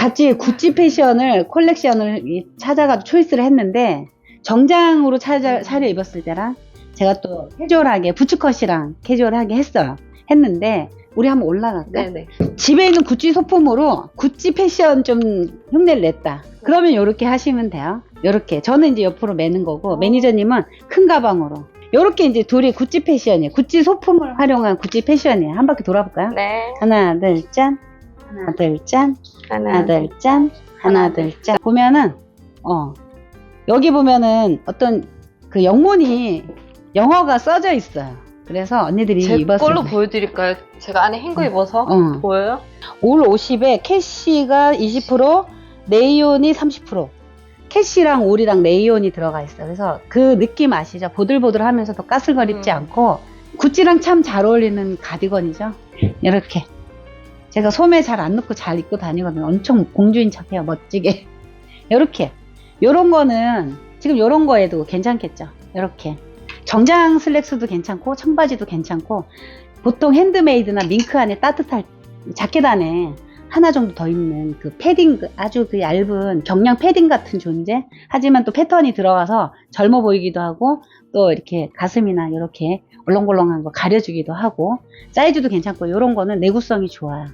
같이 구찌 패션을 콜렉션을 이- 찾아가지고 초이스를 했는데 정장으로 찾아 차려 입었을 때랑 제가 또 캐주얼하게 부츠컷이랑 캐주얼하게 했어요. 했는데 우리 한번 올라갈까? 네네. 집에 있는 구찌 소품으로 구찌 패션 좀 흉내를 냈다. 그러면 이렇게 하시면 돼요. 이렇게 저는 이제 옆으로 매는 거고 매니저님은 큰 가방으로. 이렇게 이제 둘이 구찌 패션이에요. 구찌 소품을 활용한 구찌 패션이에요. 한 바퀴 돌아볼까요? 네. 하나, 둘, 짠. 하나, 둘, 짠. 하나, 하나, 둘, 짠. 하나, 둘, 짠. 보면은, 어, 여기 보면은 어떤 그 영문이 영어가 써져 있어요. 그래서 언니들이 제 입었을 걸로 때. 보여드릴까요? 제가 안에 흰 거 입어서 어. 보여요? 올 50에 캐시가 20%, 네이온이 30%. 캐시랑 올이랑 네이온이 들어가 있어요. 그래서 그 느낌 아시죠? 보들보들 하면서도 까슬거립지 음. 않고 구찌랑 참 잘 어울리는 가디건이죠. 이렇게. 제가 소매 잘 안 넣고 잘 입고 다니거든요. 엄청 공주인 척해요. 멋지게. 이렇게. 요런 거는 지금 요런 거에도 괜찮겠죠. 이렇게. 정장 슬랙스도 괜찮고 청바지도 괜찮고 보통 핸드메이드나 밍크 안에 따뜻할 자켓 안에 하나 정도 더 입는 그 패딩 그 아주 그 얇은 경량 패딩 같은 존재 하지만 또 패턴이 들어가서 젊어 보이기도 하고 또 이렇게 가슴이나 이렇게 얼렁벌렁한 거 가려주기도 하고 사이즈도 괜찮고 이런 거는 내구성이 좋아요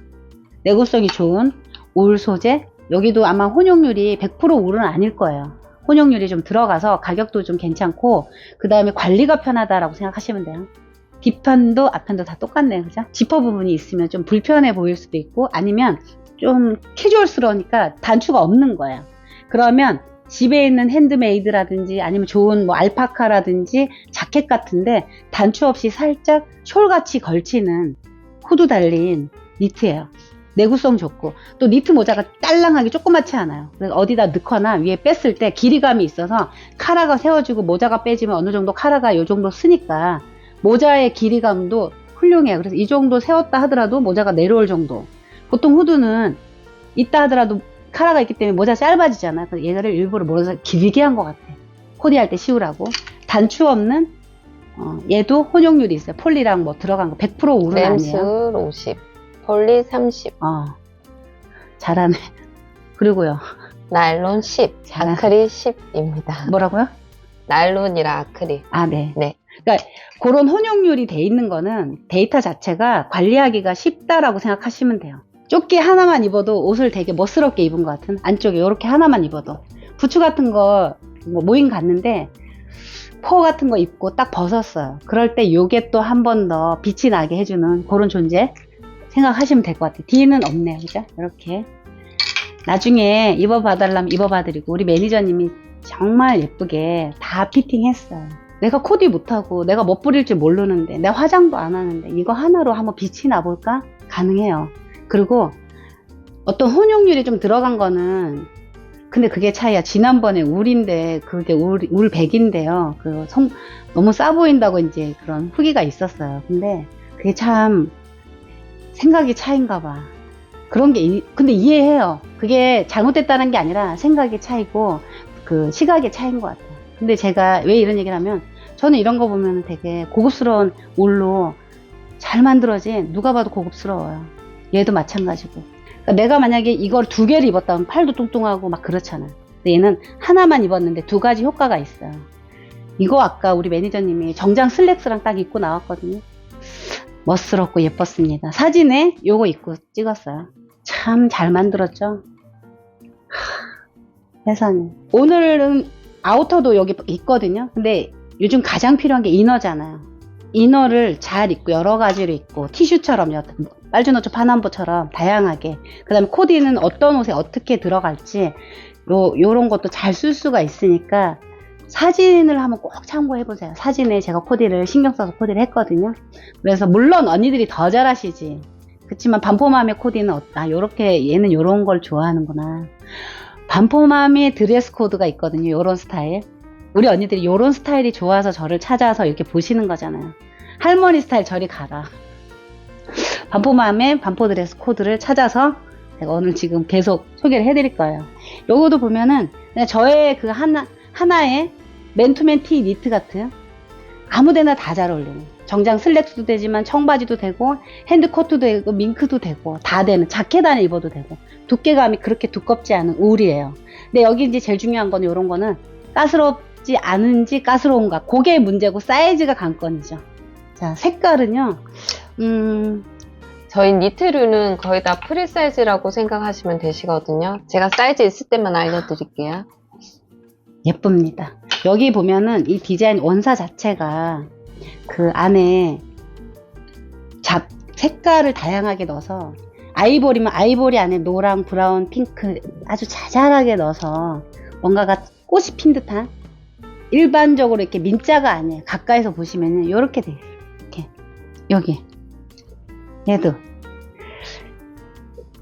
내구성이 좋은 울 소재 여기도 아마 혼용률이 100% 울은 아닐 거예요 혼용률이 좀 들어가서 가격도 좀 괜찮고 그 다음에 관리가 편하다라고 생각하시면 돼요 뒷편도 앞편도 다 똑같네요. 그죠? 지퍼 부분이 있으면 좀 불편해 보일 수도 있고 아니면 좀 캐주얼스러우니까 단추가 없는 거예요. 그러면 집에 있는 핸드메이드라든지 아니면 좋은 뭐 알파카라든지 자켓 같은데 단추 없이 살짝 숄같이 걸치는 후드 달린 니트예요. 내구성 좋고 또 니트 모자가 딸랑하게 조그맣지 않아요. 그래서 어디다 넣거나 위에 뺐을 때 길이감이 있어서 카라가 세워지고 모자가 빼지면 어느 정도 카라가 요 정도 쓰니까 모자의 길이감도 훌륭해요. 그래서 이 정도 세웠다 하더라도 모자가 내려올 정도. 보통 후드는 있다 하더라도 카라가 있기 때문에 모자 짧아지잖아요. 그래서 얘를 일부러 모자 길게 한 것 같아. 코디할 때 씌우라고. 단추 없는 어, 얘도 혼용률이 있어요. 폴리랑 뭐 들어간 거 100% 울은 램술 아니에요. 50, 폴리 30, 어, 잘하네. 그리고요. 나일론 10, 잘- 아크릴 10입니다. 뭐라고요? 나일론이랑 아크릴. 아, 네. 네. 그러니까 그런 혼용률이 돼 있는 거는 데이터 자체가 관리하기가 쉽다라고 생각하시면 돼요. 조끼 하나만 입어도 옷을 되게 멋스럽게 입은 것 같은 안쪽에 이렇게 하나만 입어도 부츠 같은 거뭐 모임 갔는데 포 같은 거 입고 딱 벗었어요. 그럴 때 요게 또 한 번 더 빛이 나게 해주는 그런 존재 생각하시면 될 것 같아요. 뒤에는 없네요. 그죠? 이렇게 나중에 입어봐달라면 입어봐드리고 우리 매니저님이 정말 예쁘게 다 피팅했어요. 내가 코디 못하고 내가 못 부릴 줄 모르는데 내가 화장도 안 하는데 이거 하나로 한번 빛이 나볼까? 가능해요. 그리고 어떤 혼용률이 좀 들어간 거는 근데 그게 차이야. 지난번에 울인데 그게 울, 울 100인데요. 그 성, 너무 싸 보인다고 이제 그런 후기가 있었어요. 근데 그게 참 생각이 차인가 봐. 그런 게, 이- 근데 이해해요. 그게 잘못됐다는 게 아니라 생각의 차이고 그 시각의 차이인 것 같아요. 근데 제가 왜 이런 얘기를 하면 저는 이런 거 보면 되게 고급스러운 울로 잘 만들어진 누가 봐도 고급스러워요. 얘도 마찬가지고. 그러니까 내가 만약에 이걸 두 개를 입었다면 팔도 뚱뚱하고 막 그렇잖아. 근데 얘는 하나만 입었는데 두 가지 효과가 있어요. 이거 아까 우리 매니저님이 정장 슬랙스랑 딱 입고 나왔거든요. 멋스럽고 예뻤습니다. 사진에 요거 입고 찍었어요. 참 잘 만들었죠? 하, 세상에. 오늘은 아우터도 여기 있거든요. 근데 요즘 가장 필요한 게 이너잖아요. 이너를 잘 입고 여러 가지로 입고 티슈처럼 여- 빨주노초 파남보처럼 다양하게 그 다음에 코디는 어떤 옷에 어떻게 들어갈지 요, 요런 것도 잘 쓸 수가 있으니까 사진을 한번 꼭 참고해 보세요. 사진에 제가 코디를 신경 써서 코디를 했거든요. 그래서 물론 언니들이 더 잘하시지. 그치만 반포맘의 코디는 어따 요렇게 얘는 요런 걸 좋아하는구나 반포맘의 드레스 코드가 있거든요 요런 스타일 우리 언니들이 요런 스타일이 좋아서 저를 찾아서 이렇게 보시는 거잖아요 할머니 스타일 저리 가라 반포맘의 반포 드레스 코드를 찾아서 제가 오늘 지금 계속 소개를 해드릴 거예요 요거도 보면은 저의 그 하나 하나의 맨투맨 티 니트 같은 아무데나 다 잘 어울리는 정장 슬랙스도 되지만 청바지도 되고 핸드코트도 되고 밍크도 되고 다 되는 자켓 안에 입어도 되고 두께감이 그렇게 두껍지 않은 울이에요. 근데 여기 이제 제일 중요한 거는 이런 거는 가스럽지 않은지 가스러운가? 그게 문제고 사이즈가 관건이죠. 자 색깔은요 음 저희 니트류는 거의 다 프리 사이즈라고 생각하시면 되시거든요. 제가 사이즈 있을 때만 알려드릴게요. 예쁩니다. 여기 보면은 이 디자인 원사 자체가 그 안에 잡 색깔을 다양하게 넣어서 아이보리면 아이보리 안에 노랑, 브라운, 핑크 아주 자잘하게 넣어서 뭔가가 꽃이 핀 듯한 일반적으로 이렇게 민자가 아니에요. 가까이서 보시면은 이렇게 돼 있어요. 이렇게 여기 얘도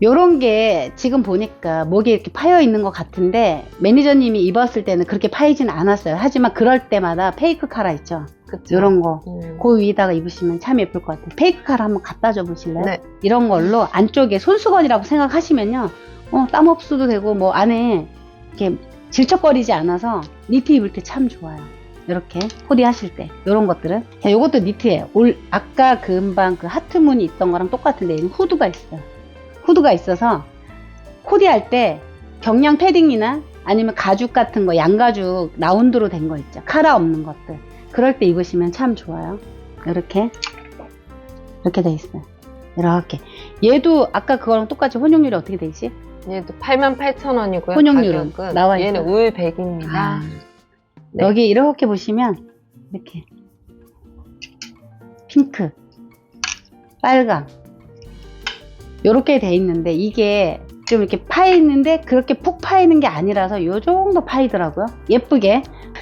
요런 게 지금 보니까 목에 이렇게 파여 있는 것 같은데 매니저님이 입었을 때는 그렇게 파이진 않았어요. 하지만 그럴 때마다 페이크 카라 있죠. 그쵸? 요런 거. 음. 그 위에다가 입으시면 참 예쁠 것 같아요. 페이크 카라 한번 갖다 줘 보실래요? 네. 이런 걸로 안쪽에 손수건이라고 생각하시면요. 어, 땀 흡수도 되고 뭐 안에 이렇게 질척거리지 않아서 니트 입을 때 참 좋아요. 이렇게 코디 하실 때 이런 것들은 자, 요것도 니트예요. 올 아까 금방 그 하트 무늬 있던 거랑 똑같은데 얘는 후드가 있어요. 후드가 있어서 코디할 때 경량 패딩이나 아니면 가죽 같은 거 양가죽 라운드로 된 거 있죠. 카라 없는 것들 그럴 때 입으시면 참 좋아요. 이렇게 이렇게 돼 있어요. 이렇게 얘도 아까 그거랑 똑같이 혼용률이 어떻게 되지? 얘도 88,000원이고요. 혼용률은 나와 얘는 있어요. 울 100입니다. 아, 네. 여기 이렇게 보시면 이렇게 핑크, 빨강 이렇게 돼 있는데 이게 좀 이렇게 파이는데 그렇게 푹 파이는 게 아니라서 요 정도 파이더라고요. 예쁘게.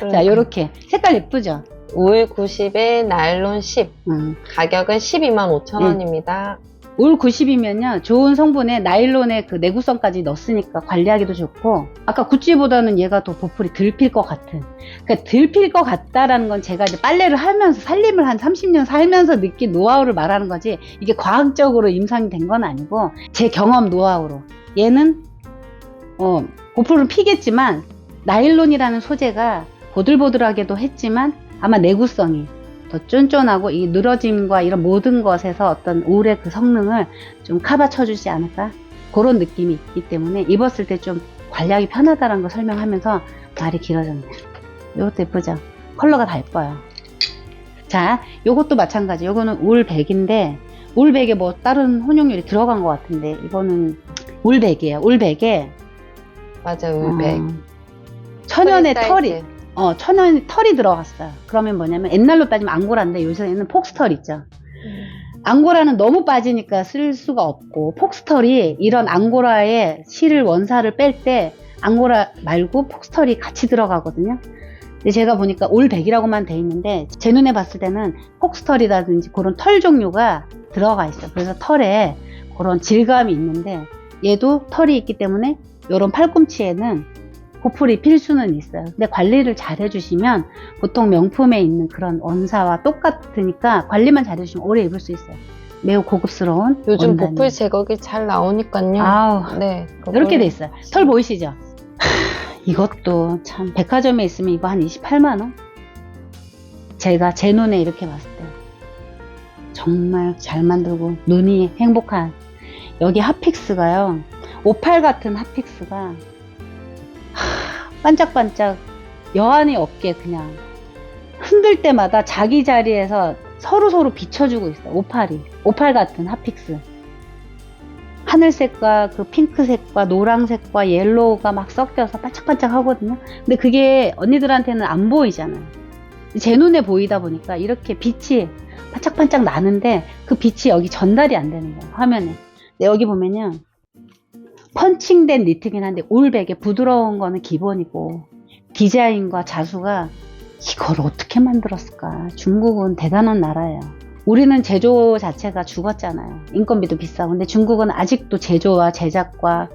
자, 요렇게 색깔 예쁘죠? 울 90에 나일론 10. 음. 가격은 12만 5천원입니다. 울 90이면요 좋은 성분에 나일론의 그 내구성까지 넣었으니까 관리하기도 좋고 아까 구찌보다는 얘가 더 보풀이 덜필것 같은. 그러니까 덜필것 같다라는 건 제가 이제 빨래를 하면서 살림을 한 30년 살면서 느낀 노하우를 말하는 거지 이게 과학적으로 임상이 된 건 아니고 제 경험 노하우로. 얘는 어 보풀은 피겠지만 나일론이라는 소재가 보들보들하게도 했지만 아마 내구성이 더 쫀쫀하고 이 늘어짐과 이런 모든 것에서 어떤 울의 그 성능을 좀 커버 쳐주지 않을까 그런 느낌이 있기 때문에 입었을 때 좀 관리하기 편하다는 걸 설명하면서 말이 길어졌네요. 이것도 예쁘죠? 컬러가 다 예뻐요. 자, 요것도 마찬가지. 요거는 울 100인데 울 100에 뭐 다른 혼용률이 들어간 것 같은데 이거는 울 100이에요. 울 100에 맞아요, 울 100. 천연의 털이. 어, 천연 털이 들어갔어요. 그러면 뭐냐면 옛날로 따지면 앙고라인데 요새는 폭스털 있죠. 앙고라는 너무 빠지니까 쓸 수가 없고 폭스털이 이런 앙고라의 실을 원사를 뺄 때 앙고라 말고 폭스털이 같이 들어가거든요. 근데 제가 보니까 올 100이라고만 돼 있는데 제 눈에 봤을 때는 폭스털이라든지 그런 털 종류가 들어가 있어요. 그래서 털에 그런 질감이 있는데 얘도 털이 있기 때문에 이런 팔꿈치에는 보풀이 필수는 있어요. 근데 관리를 잘 해주시면 보통 명품에 있는 그런 원사와 똑같으니까 관리만 잘 해주시면 오래 입을 수 있어요. 매우 고급스러운 요즘 원단이에요. 보풀 제거기 잘 나오니까요. 아우 네. 이렇게 돼 있어요. 털 보이시죠? 하, 이것도 참 백화점에 있으면 이거 한 28만 원. 제가 제 눈에 이렇게 봤을 때 정말 잘 만들고 눈이 행복한 여기 핫픽스가요. 오팔 같은 핫픽스가 하, 반짝반짝 여한이 없게 그냥 흔들 때마다 자기 자리에서 서로 서로 비춰주고 있어요. 오팔이 오팔 같은 핫픽스. 하늘색과 그 핑크색과 노랑색과 옐로우가 막 섞여서 반짝반짝 하거든요. 근데 그게 언니들한테는 안 보이잖아요. 제 눈에 보이다 보니까 이렇게 빛이 반짝반짝 나는데 그 빛이 여기 전달이 안 되는 거예요. 화면에. 근데 여기 보면요. 펀칭된 니트긴 한데 울백에 부드러운 거는 기본이고 디자인과 자수가 이걸 어떻게 만들었을까. 중국은 대단한 나라예요. 우리는 제조 자체가 죽었잖아요. 인건비도 비싸고. 근데 중국은 아직도 제조와 제작과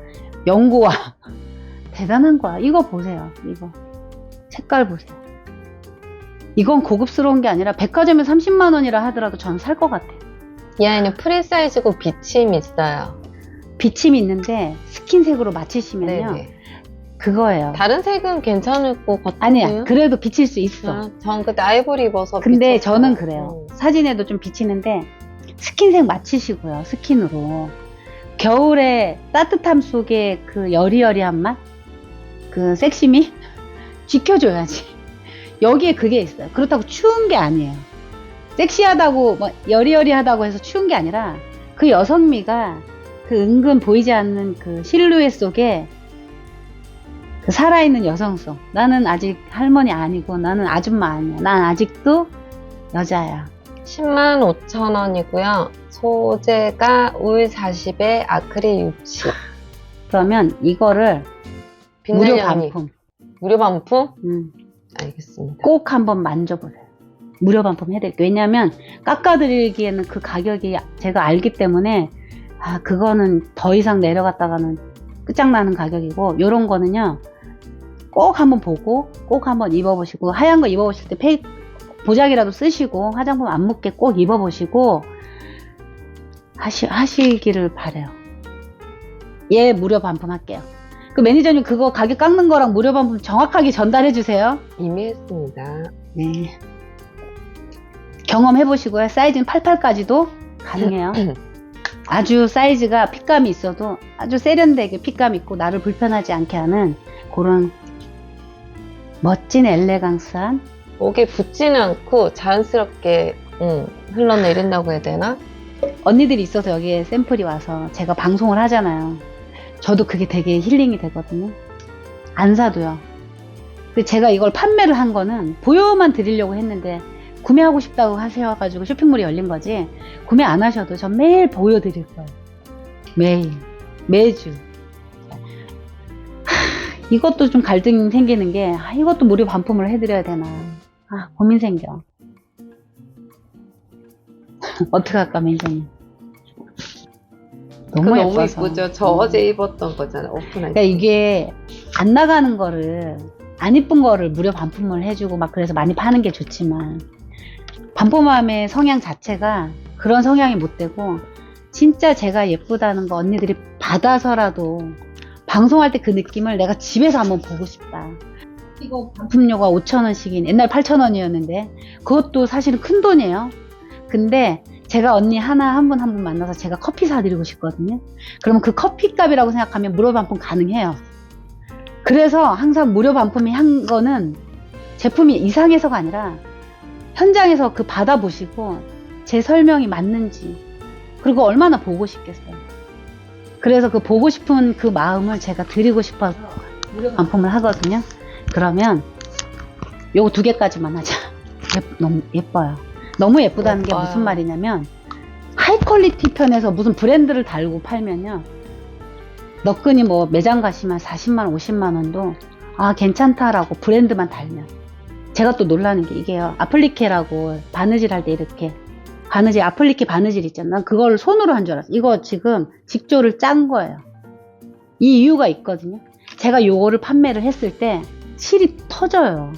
연구와 대단한 거야. 이거 보세요. 이거. 색깔 보세요. 이건 고급스러운 게 아니라 백화점에 30만 원이라 하더라도 전 살 것 같아요. 이 아이는 프리 사이즈고 비침이 있어요. 비침이 있는데 스킨색으로 맞추시면요. 네네. 그거예요. 다른 색은 괜찮을 것 같아요. 아니야. 그래도 비칠 수 있어. 아, 전 그때 아이보리 입어서 근데 비쳤어요. 저는 그래요. 음. 사진에도 좀 비치는데 스킨색 맞추시고요. 스킨으로. 겨울에 따뜻함 속에 그 여리여리한 맛? 그 섹시미? 지켜줘야지. 여기에 그게 있어요. 그렇다고 추운 게 아니에요. 섹시하다고, 뭐, 여리여리하다고 해서 추운 게 아니라 그 여성미가 그 은근 보이지 않는 그 실루엣 속에 그 살아있는 여성성. 나는 아직 할머니 아니고 나는 아줌마 아니야. 난 아직도 여자야. 10만 5천 원이고요. 소재가 울 40에 아크릴 60. 그러면 이거를 무료 빛나는. 반품 무료 반품? 음, 알겠습니다. 꼭 한번 만져보세요. 무료 반품 해드릴게요. 왜냐하면 깎아드리기에는 그 가격이 제가 알기 때문에 아 그거는 더 이상 내려갔다가는 끝장나는 가격이고 요런 거는요 꼭 한번 보고 꼭 한번 입어보시고 하얀 거 입어보실 때 페이, 보자기라도 쓰시고 화장품 안 묻게 꼭 입어보시고 하시, 하시기를 바래요. 예 무료 반품할게요. 그 매니저님 그거 가격 깎는 거랑 무료 반품 정확하게 전달해 주세요. 이미 했습니다. 네. 경험해 보시고요. 사이즈는 88까지도 가능해요. 아주 사이즈가 핏감이 있어도 아주 세련되게 핏감 있고 나를 불편하지 않게 하는 그런 멋진 엘레강스한 목에 붙지는 않고 자연스럽게 음, 흘러내린다고 해야 되나? 언니들이 있어서 여기에 샘플이 와서 제가 방송을 하잖아요. 저도 그게 되게 힐링이 되거든요. 안 사도요. 근데 제가 이걸 판매를 한 거는 보여만 드리려고 했는데 구매하고 싶다고 하셔가지고 쇼핑몰이 열린 거지 구매 안 하셔도 전 매일 보여드릴 거예요. 매일 매주 하, 이것도 좀 갈등이 생기는 게 아, 이것도 무료 반품을 해드려야 되나 아 고민 생겨 어떻게 할까 매니저님 너무, 그거 예뻐서 이쁘죠. 저 음. 어제 입었던 거잖아요. 오픈할 그러니까 때. 이게 안 나가는 거를 안 이쁜 거를 무료 반품을 해주고 막 그래서 많이 파는 게 좋지만 반품함의 성향 자체가 그런 성향이 못 되고 진짜 제가 예쁘다는 거 언니들이 받아서라도 방송할 때 그 느낌을 내가 집에서 한번 보고 싶다. 이거 반품료가 5천원씩인 옛날 8천원이었는데 그것도 사실은 큰 돈이에요. 근데 제가 언니 하나 한 분 한 분 만나서 제가 커피 사드리고 싶거든요. 그러면 그 커피 값이라고 생각하면 무료 반품 가능해요. 그래서 항상 무료 반품이 한 거는 제품이 이상해서가 아니라 현장에서 그 받아보시고 제 설명이 맞는지 그리고 얼마나 보고 싶겠어요. 그래서 그 보고 싶은 그 마음을 제가 드리고 싶어서 무료 반품을 하거든요. 그러면 요거 두 개까지만 하자. 예, 너무 예뻐요. 너무 예쁘다는 게 예뻐요. 무슨 말이냐면 하이 퀄리티 편에서 무슨 브랜드를 달고 팔면요. 너끈히 뭐 매장 가시면 40만, 50만 원도 아 괜찮다라고 브랜드만 달면 제가 또 놀라는 게 이게요. 아플리케라고 바느질 할 때 이렇게 바느질 아플리케 바느질 있잖아. 난 그걸 손으로 한 줄 알았어. 이거 지금 직조를 짠 거예요. 이 이유가 있거든요. 제가 요거를 판매를 했을 때 실이 터져요.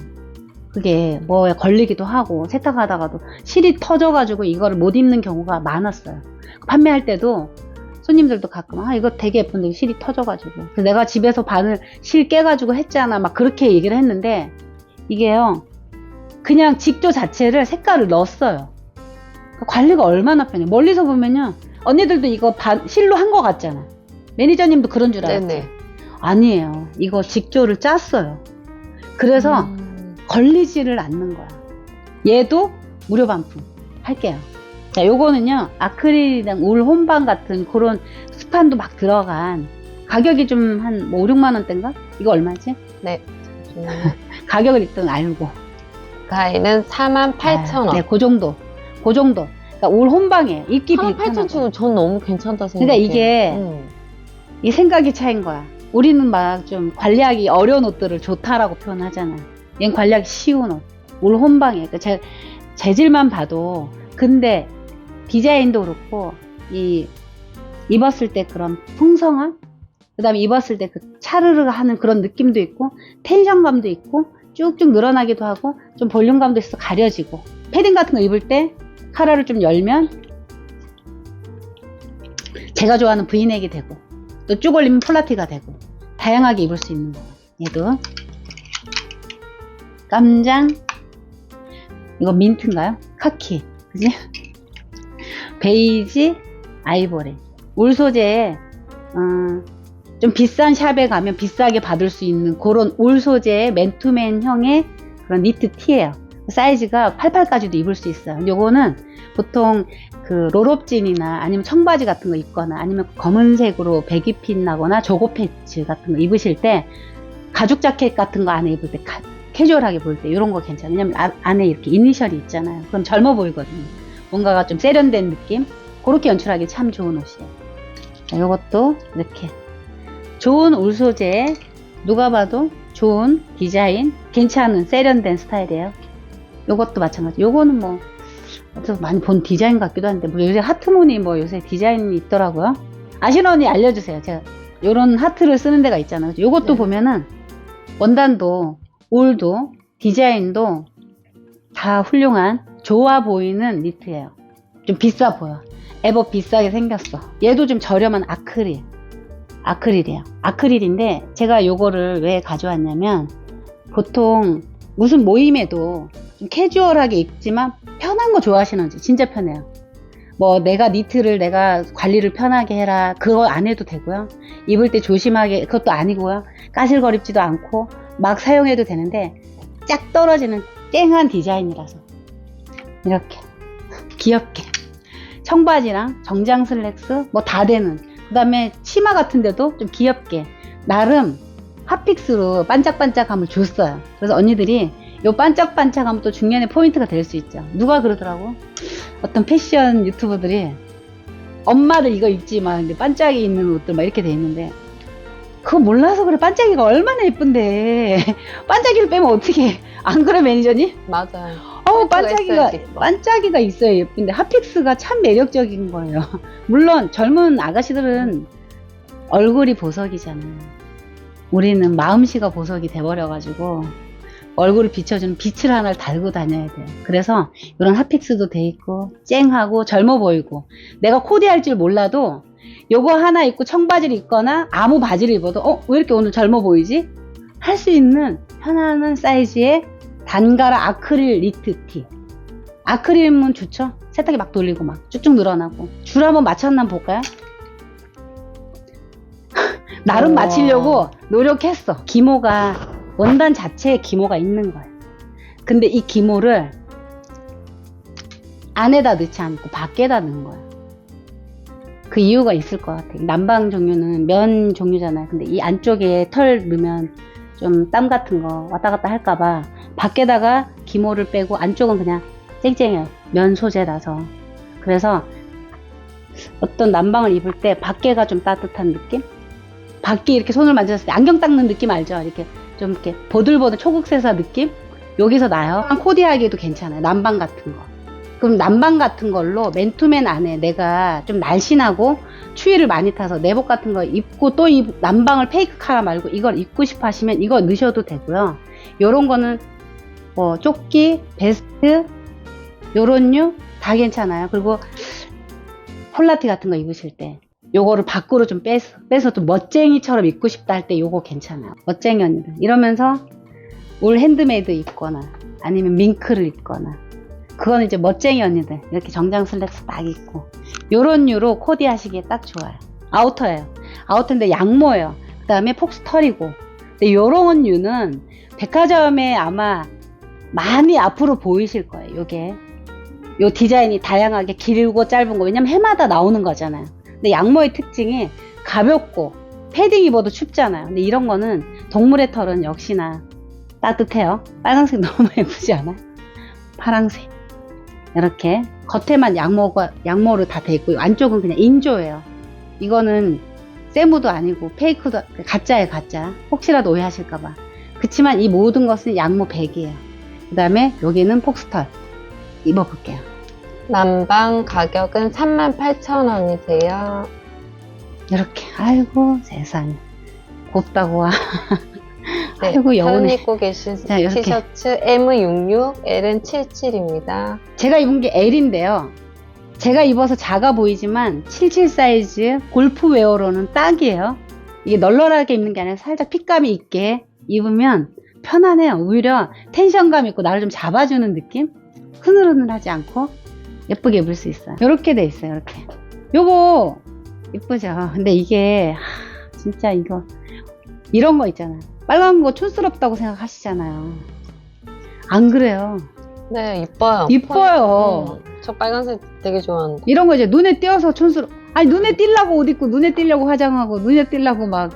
그게 뭐에 걸리기도 하고 세탁하다가도 실이 터져가지고 이거를 못 입는 경우가 많았어요. 판매할 때도 손님들도 가끔 아 이거 되게 예쁜데 실이 터져가지고 내가 집에서 바늘 실 깨가지고 했잖아 막 그렇게 얘기를 했는데 이게요 그냥 직조 자체를 색깔을 넣었어요 그 관리가 얼마나 편해 멀리서 보면요 언니들도 이거 바- 실로 한 거 같잖아 매니저님도 그런 줄 알았지 네네. 아니에요 이거 직조를 짰어요 그래서 음, 걸리지를 않는 거야. 얘도 무료 반품 할게요. 자, 요거는요, 아크릴이랑 울 혼방 같은 그런 스판도 막 들어간 가격이 좀 한 뭐 5, 6만 원대인가? 이거 얼마지? 음, 가격을 일단 알고. 그 아이는 4만 8천 원. 네, 그 정도. 그 정도. 그러니까 울 혼방에 입기 4만 8천 비슷한 치고 전 너무 괜찮다 생각해요. 그러니까 이게 음. 이 생각이 차인 거야. 우리는 막 좀 관리하기 어려운 옷들을 좋다라고 표현하잖아. 얘는 관리하기 쉬운 옷. 울 혼방에. 그러니까 재, 재질만 봐도 근데 디자인도 그렇고 이 입었을 때 그런 풍성함 그 다음에 입었을 때 그 차르르 하는 그런 느낌도 있고 텐션감도 있고 쭉쭉 늘어나기도 하고 좀 볼륨감도 있어 가려지고 패딩 같은 거 입을 때 카라를 좀 열면 제가 좋아하는 브이넥이 되고 또 쭉 올리면 폴라티가 되고 다양하게 입을 수 있는 거예요. 얘도 깜장 이거 민트인가요? 카키 그지? 베이지 아이보리 울 소재에 어, 좀 비싼 샵에 가면 비싸게 받을 수 있는 그런 울 소재의 맨투맨형의 그런 니트 티예요. 사이즈가 88까지도 입을 수 있어요. 요거는 보통 그 롤업진이나 아니면 청바지 같은 거 입거나 아니면 검은색으로 배기핀 나거나 조거 패치 같은 거 입으실 때 가죽 자켓 같은 거 안에 입을 때 가- 캐주얼하게 보일 때 이런 거 괜찮아요. 왜냐면 아- 안에 이렇게 이니셜이 있잖아요. 그럼 젊어 보이거든요. 뭔가가 좀 세련된 느낌? 그렇게 연출하기 참 좋은 옷이에요. 자, 요것도 이렇게 좋은 울 소재에 누가 봐도 좋은 디자인, 괜찮은 세련된 스타일이에요. 요것도 마찬가지. 요거는 뭐 어디서 많이 본 디자인 같기도 한데 뭐 요새 하트무늬 뭐 요새 디자인이 있더라고요. 아시는 언니 알려주세요. 제가 요런 하트를 쓰는 데가 있잖아요. 요것도 네. 보면은 원단도 울도 디자인도 다 훌륭한 좋아 보이는 니트예요. 좀 비싸 보여. 에버 비싸게 생겼어. 얘도 좀 저렴한 아크릴. 아크릴이에요. 아크릴인데 제가 요거를 왜 가져왔냐면 보통 무슨 모임에도 좀 캐주얼하게 입지만 편한 거 좋아하시는지 진짜 편해요. 뭐 내가 니트를 내가 관리를 편하게 해라 그거 안 해도 되고요. 입을 때 조심하게 그것도 아니고요. 까실거립지도 않고 막 사용해도 되는데 짝 떨어지는 쨍한 디자인이라서 이렇게 귀엽게 청바지랑 정장 슬랙스 뭐 다 되는 그 다음에 치마 같은 데도 좀 귀엽게. 나름 핫픽스로 반짝반짝함을 줬어요. 그래서 언니들이 요 반짝반짝함은 또 중년의 포인트가 될 수 있죠. 누가 그러더라고? 어떤 패션 유튜버들이 엄마들 이거 입지 마 근데 반짝이 있는 옷들 막 이렇게 돼 있는데 그거 몰라서 그래. 반짝이가 얼마나 예쁜데. 반짝이를 빼면 어떻게 안 그래 매니저님? 맞아요. 포인트가 반짝이가 있어야지. 반짝이가 있어야 예쁜데 핫픽스가 참 매력적인 거예요. 물론 젊은 아가씨들은 얼굴이 보석이잖아요. 우리는 마음씨가 보석이 돼버려가지고 얼굴을 비춰주는 빛을 하나를 달고 다녀야 돼요. 그래서 이런 핫픽스도 돼 있고 쨍하고 젊어 보이고 내가 코디할 줄 몰라도 요거 하나 입고 청바지를 입거나 아무 바지를 입어도 어 왜 이렇게 오늘 젊어 보이지? 할 수 있는 편안한 사이즈의 단가라 아크릴 니트 티. 아크릴은 좋죠? 세탁기 막 돌리고 막 쭉쭉 늘어나고. 줄 한번 맞췄나 볼까요? 나름 우와. 맞추려고 노력했어. 기모가, 원단 자체에 기모가 있는 거예요. 근데 이 기모를 안에다 넣지 않고 밖에다 넣은 거예요. 그 이유가 있을 것 같아요. 남방 종류는 면 종류잖아요. 근데 이 안쪽에 털 넣으면 좀 땀 같은 거 왔다 갔다 할까봐 밖에다가 기모를 빼고 안쪽은 그냥 쨍쨍해요. 면 소재라서. 그래서 어떤 난방을 입을 때 밖에가 좀 따뜻한 느낌? 밖에 이렇게 손을 만졌을 때 안경 닦는 느낌 알죠? 이렇게 좀 이렇게 보들보들 초국세사 느낌? 여기서 나요. 코디하기에도 괜찮아요. 난방 같은 거. 그럼 난방 같은 걸로 맨투맨 안에 내가 좀 날씬하고 추위를 많이 타서 내복 같은 거 입고 또 이 난방을 페이크 카라 말고 이걸 입고 싶어 하시면 이거 넣으셔도 되고요. 요런 거는 뭐 조끼, 베스트 요런 류 다 괜찮아요. 그리고 폴라티 같은 거 입으실 때 요거를 밖으로 좀 빼서, 빼서 좀 멋쟁이처럼 입고 싶다 할 때 요거 괜찮아요. 멋쟁이 언니들. 이러면서 울 핸드메이드 입거나 아니면 밍크를 입거나 그건 이제 멋쟁이 언니들 이렇게 정장 슬랙스 딱 입고 요런 류로 코디 하시기에 딱 좋아요 아우터예요 아우터인데 양모예요 그 다음에 폭스털이고 근데 요런 류는 백화점에 아마 많이 앞으로 보이실 거예요 요게 요 디자인이 다양하게 길고 짧은 거 왜냐면 해마다 나오는 거잖아요 근데 양모의 특징이 가볍고 패딩 입어도 춥잖아요 근데 이런 거는 동물의 털은 역시나 따뜻해요 빨간색 너무 예쁘지 않아요? 파랑색 이렇게 겉에만 양모가 양모로 다 돼 있고 안쪽은 그냥 인조예요. 이거는 세무도 아니고 페이크도 가짜예요, 가짜. 혹시라도 오해하실까봐. 그치만 이 모든 것은 양모 100이에요. 그 다음에 여기는 폭스털 입어볼게요. 난방 가격은 38,000원이세요. 이렇게 아이고 세상에 곱다고 와 네, 아이고. 사연 입고 계신 자, 이렇게. 티셔츠 M66, L은 77입니다. 제가 입은 게 L인데요 제가 입어서 작아 보이지만 77 사이즈 골프 웨어로는 딱이에요 이게 널널하게 입는 게 아니라 살짝 핏감이 있게 입으면 편안해요 오히려 텐션감 있고 나를 좀 잡아주는 느낌? 흐느흐느하지 않고 예쁘게 입을 수 있어요. 이렇게 돼 있어요 이렇게. 요거 이쁘죠? 근데 이게 하, 진짜 이거 이런 거 있잖아요. 빨간 거 촌스럽다고 생각하시잖아요. 안 그래요? 네, 이뻐요. 이뻐요. 음, 저 빨간색 되게 좋아하는데. 이런 거 이제 눈에 띄어서 촌스러 아니 눈에 띄려고 옷 입고 눈에 띄려고 화장하고 눈에 띄려고 막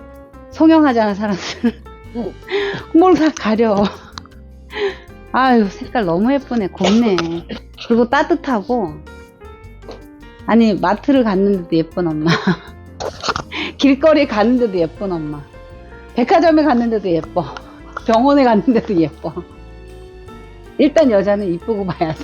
성형하자는 사람들 뭘 다 가려. 아유 색깔 너무 예쁘네. 곱네. 그리고 따뜻하고. 아니 마트를 갔는데도 예쁜 엄마. 길거리 갔는데도 예쁜 엄마. 백화점에 갔는데도 예뻐. 병원에 갔는데도 예뻐. 일단 여자는 이쁘고 봐야 돼